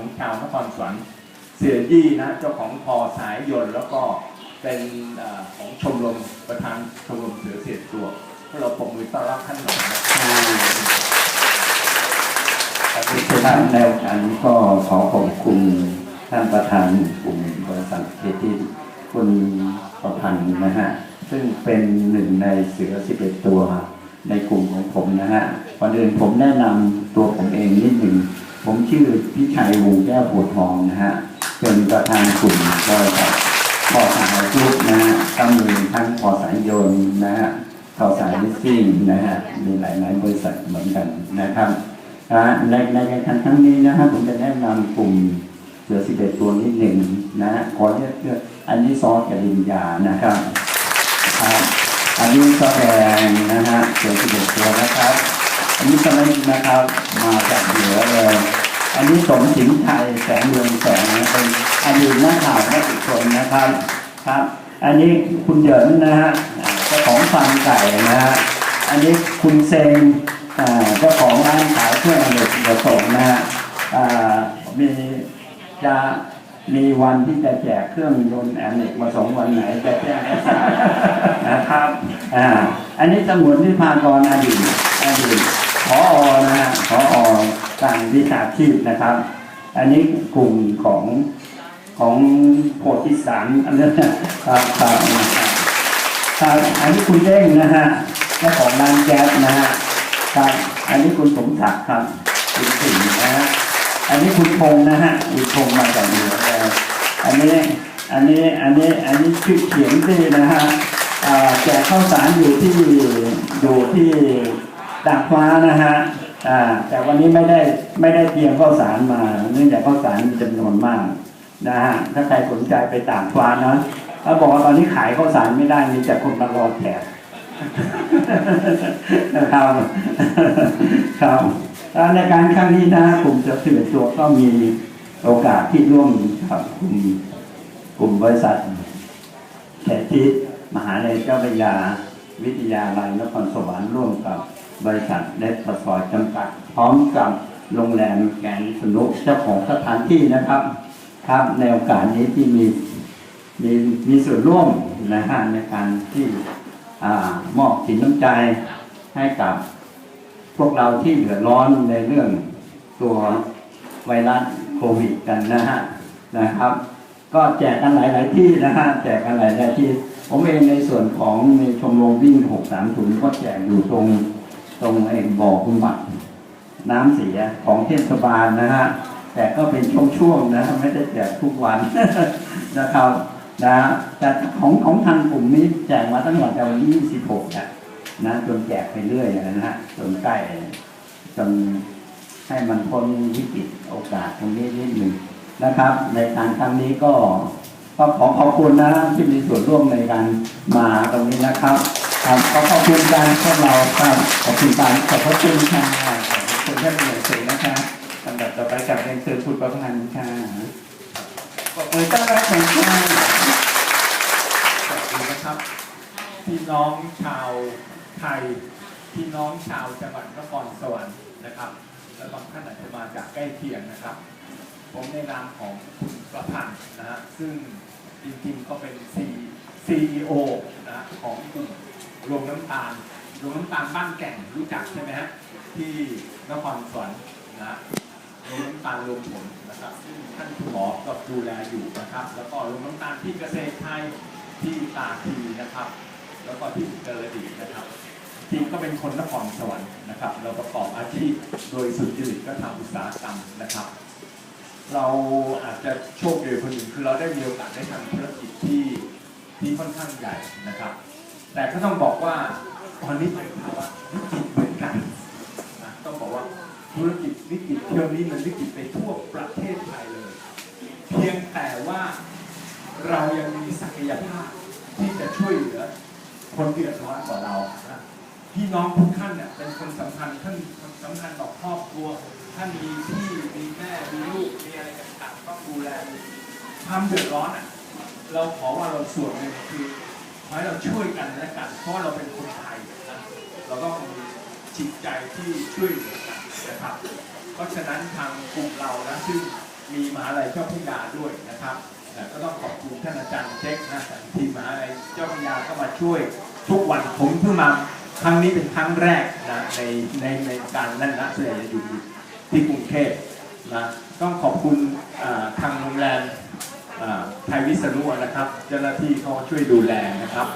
ของชาวนครสวรรค์เสียยี่นะเจ้าของพอสายยนต์แล้วก็เป็นอของชมรมประธานชมรมเสือเสียดตัวให้เราปรบมือต้อนรับท่านหน่อยนะท่านในโอกาสนี้ก็ขอขอบคุณท่านประธานกลุ่มบริษัทเคที่คุณประพันธ์นะฮะซึ่งเป็นหนึ่งในเสือ 11 ตัวในกลุ่มของผมนะฮะ ก่อนอื่นผมแนะนำตัวผมเองนิดหนึ่ง ผมชื่อพิชัยวงแก้วโพทองนะฮะ เป็นประธานกลุ่มบริษัทพอสายกรุ๊ปนะฮะก็มีทั้งพอสายยนต์นะฮะพอสายลิสซิ่งนะฮะ มีหลายๆบริษัทเหมือนกันนะครับอ่าในในการครั้งนี้นะครับผมจะแนะนำกลุ่มเสือสิบเอ็ดตัวนิดหนึ่งนะฮะขอเรียกเรียกอันนี้ซอสกับลินยานะครับอันนี้ซอสแดงนะฮะเสือสิบเอ็ดตัวนะครับ อันนี้สมัยนะครับ มาจากเหนือเลยอันนี้สมสิงห์ไทยแสงเรืองแสงเป็นอดีตนักข่าวนักอีกคนนะครับครับ อันนี้คุณเหยินนะฮะเจ้าของฟาร์มไก่นะฮะอันนี้คุณเซงเจ้าของร้านขายเครื่องอเนกประสงค์นะฮะมีจะมีวันที่จะแจกเครื่องยนต์อเนกประสงค์วันไหนจะแจ้งให้ทราบนะครับอ่าอันนี้สมุนที่พากรอดีตอดีต พอนะฮะพออการวิชาชีพนะครับ อันนี้กลุ่มของของโพธิสารอันนี้ครับครับครับอันนี้คุณเด้งนะฮะเจ้าของร้านแก๊สนะฮะครับอันนี้คุณสมศักดิ์ครับคุณสิงห์นะฮะอันนี้คุณพงนะฮะคุณพงมาจากเหนืออันนี้อันนี้อันนี้อันนี้ชื่อเขียนที่นะฮะแจกข้าวสารอยู่ที่อยู่ที่ ดาดฟ้านะฮะอ่าแต่วันนี้ไม่ได้ไม่ได้เตรียมข้าวสารมา เนื่องจากข้าวสารมีจำนวนมากนะฮะถ้าใครสนใจไปตากฟ้านะเขาบอกว่าตอนนี้ขายข้าวสารไม่ได้มีแต่คนมารอแจกนะครับครับในการครั้งนี้นะกลุ่มจะสิบเอ็ดตัวก็มีโอกาสที่ร่วมกับกลุ่มกลุ่มบริษัทแขทิศมหาลัยเจ้าพระยาวิทยาลัยนครสวรรค์ร่วมกับ บริษัทเลสปสอยจำกัด พร้อมกับโรงแรมแกนสนุกเจ้าของสถานที่นะครับ ครับในโอกาสนี้ที่มีมีมีส่วนร่วมนะฮะในการที่อามอบสินน้ำใจให้กับพวกเราที่เดือดร้อนในเรื่องตัวไวรัสโควิดกันนะฮะนะครับ ก็แจกกันหลายๆที่นะฮะแจกกันหลายๆที่ ผมเองในส่วนของในชมรมวิ่ง630ก็แจกอยู่ตรง ตรงเองบ่อคุณบัตรน้ำเสียของเทศบาลนะฮะแต่ก็เป็นช่วงๆนะไม่ได้แจกทุกวันนะครับนะแต่ของของทางกลุ่มนี้แจกมาตั้งแต่วันที่26อะนะจนแจกไปเรื่อยนะฮะจนใกล้จนให้มันพ้นวิกฤตโอกาสตรงนี้นิดหนึ่งนะครับ ในการครั้งนี้ก็ก็ขอขอบคุณนะที่มีส่วนร่วมในการมาตรงนี้นะครับ ครับขอขอบคุณการพวกเราครับขอบคุณการขอบพระคุณค่ะขอบคุณท่านผู้ใหญ่สื่อนะคะลำดับต่อไปกับเรียนเชิญคุณประพันธ์ค่ะขอบคุณต้อนรับหน่อยค่ะสวัสดีนะครับพี่น้องชาวไทยพี่น้องชาวจังหวัดนครสวรรค์นะครับและบางท่านอาจจะมาจากใกล้เคียงนะครับ ผมในนามของคุณประพันธ์นะฮะซึ่งจริงๆก็เป็น C CEO นะของกลุ่ม โรงน้ำตาลโรงน้ำตาลบ้านแก่งรู้จักใช่ไหมฮะที่นครสวรรค์นะโรงน้ำตาลรวมผลนะครับซึ่งท่านคุณหมอก็ดูแลอยู่นะครับ แล้วก็โรงน้ำตาลที่เกษตรไทยที่ตาคีนะครับ แล้วก็ที่อุตรดิตถ์นะครับจริงก็เป็นคนนครสวรรค์นะครับ เราประกอบอาชีพโดยสุจริตก็ทำอุตสาหกรรมนะครับ เราอาจจะโชคดีคนหนึ่งคือเราได้มีโอกาสได้ทำธุรกิจที่ที่ค่อนข้างใหญ่นะครับ แต่ก็ต้องบอกว่าตอนนี้เป็นภาวะวิกฤตเหมือนกันนะต้องบอกว่าธุรกิจวิกฤตเที่ยวนี้มันวิกฤตไปทั่วประเทศไทยเลย เพียงแต่ว่าเรายังมีศักยภาพที่จะช่วยเหลือคนเดือดร้อนกว่าเรานะพี่น้องทุกท่านเนี่ยเป็นคนสำคัญท่านสำคัญต่อครอบครัวท่านมีพี่มีแม่มีลูกมีอะไรต่างๆต้องดูแลความเดือดร้อนอะเราขอว่าเราส่วนหนึ่งคือ ขอให้เราช่วยกันและกัน เพราะเราเป็นคนไทยนะเราก็มีจิตใจที่ช่วยเหลือกันนะครับ เพราะฉะนั้นทางกลุ่มเรานะซึ่งมีมหาลัยเจ้าพระยาด้วยนะครับก็ต้องขอบคุณท่านอาจารย์เจ๊กนะทีมมหาลัยเจ้าพระยาก็มาช่วย ทุกวันผมเพิ่งมาครั้งนี้เป็นครั้งแรกนะในในในการนั่นนะส่วนใหญ่จะอยู่ที่กรุงเทพนะต้องขอบคุณทางโรงแรม ไทยวิษณุนะครับ เจ้าหน้าที่เขาช่วยดูแลนะครับ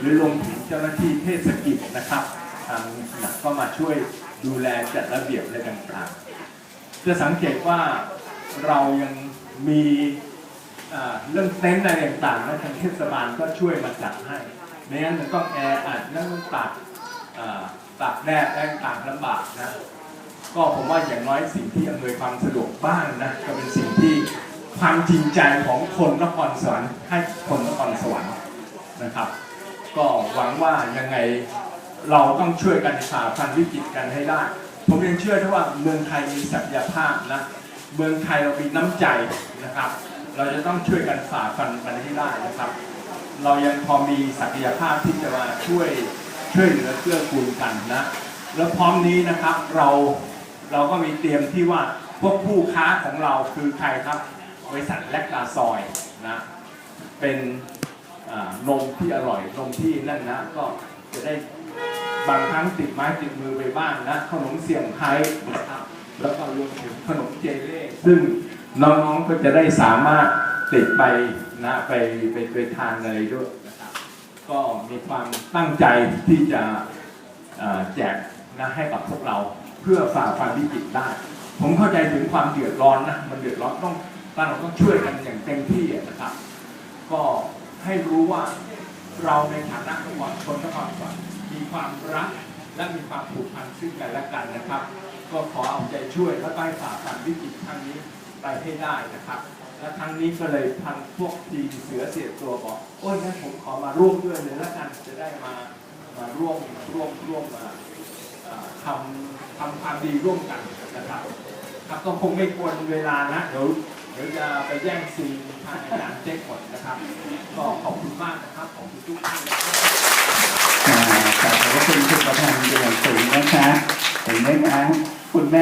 หรือรวมถึงเจ้าหน้าที่เทศกิจนะครับทางหนักก็มาช่วยดูแลจัดระเบียบอะไรต่างๆ จะสังเกตว่าเรายังมีเรื่องเต็นท์อะไรต่างๆนะทางเทศบาลก็ช่วยมาจัดให้ไม่งั้นมันก็แออัดนั่งตากตากแดดแรงต่างลำบากนะ ก็ผมว่าอย่างน้อยสิ่งที่อำนวยความสะดวกบ้างนะ ก็เป็นสิ่งที่ ความจริงใจของคนนครสวรรค์ให้คนนครสวรรค์นะครับ ก็หวังว่ายังไงเราต้องช่วยกันฝ่าฟันวิกฤตกันให้ได้ ผมยังเชื่อที่ว่าเมืองไทยมีศักยภาพนะเมืองไทยเรามีน้ำใจนะครับ เราจะต้องช่วยกันฝ่าฟันมันให้ได้นะครับ เรายังพอมีศักยภาพที่จะมาช่วยช่วยเหลือเกื้อกูลกันนะแล้วพร้อมนี้นะครับเราเราก็มีเตรียมที่ว่าพวกผู้ค้าของเราคือใครครับ บริษัทแลกตาซอยนะเป็นนมที่อร่อยนมที่นั่นนะก็จะได้บางครั้งติดไม้ติดมือไปบ้างนะขนมเสี่ยงไทยนะครับแล้วก็รวมถึงขนมเจเล่ซึ่งน้องๆก็จะได้สามารถติดไปนะไปไปไปทานอะไรด้วยนะครับก็มีความตั้งใจที่จะแจกนะให้กับพวกเราเพื่อฝ่าฟันวิกฤตได้ ผมเข้าใจถึงความเดือดร้อนนะมันเดือดร้อนต้อง เราต้องช่วยกันอย่างเต็มที่นะครับ ก็ให้รู้ว่าเราในฐานะนครชนนครสวรรค์มีความรักและมีความผูกพันซึ่งกันและกันนะครับ ก็ขอเอาใจช่วยและให้ฝ่าฟันวิกฤตครั้งนี้ไปให้ได้นะครับ และครั้งนี้ก็เลยพันพวกทีมเสือเสียตัวบอกโอ้ยงั้นผมขอมาร่วมด้วยเลยละกันจะได้มามาร่วมร่วมร่วมมาทำทำความดีร่วมกันนะครับ ครับก็คงไม่ควรเวลานะเดี๋ยว เดี๋ยวจะไปแย่งซีนทางอาจารย์เจ๊กหมนะครับ ก็ขอบคุณมากนะครับขอบคุณทุกท่านขอบคุณคุณประธานเป็นอย่างสูงนะคะเห็นไหมคะคุณแม่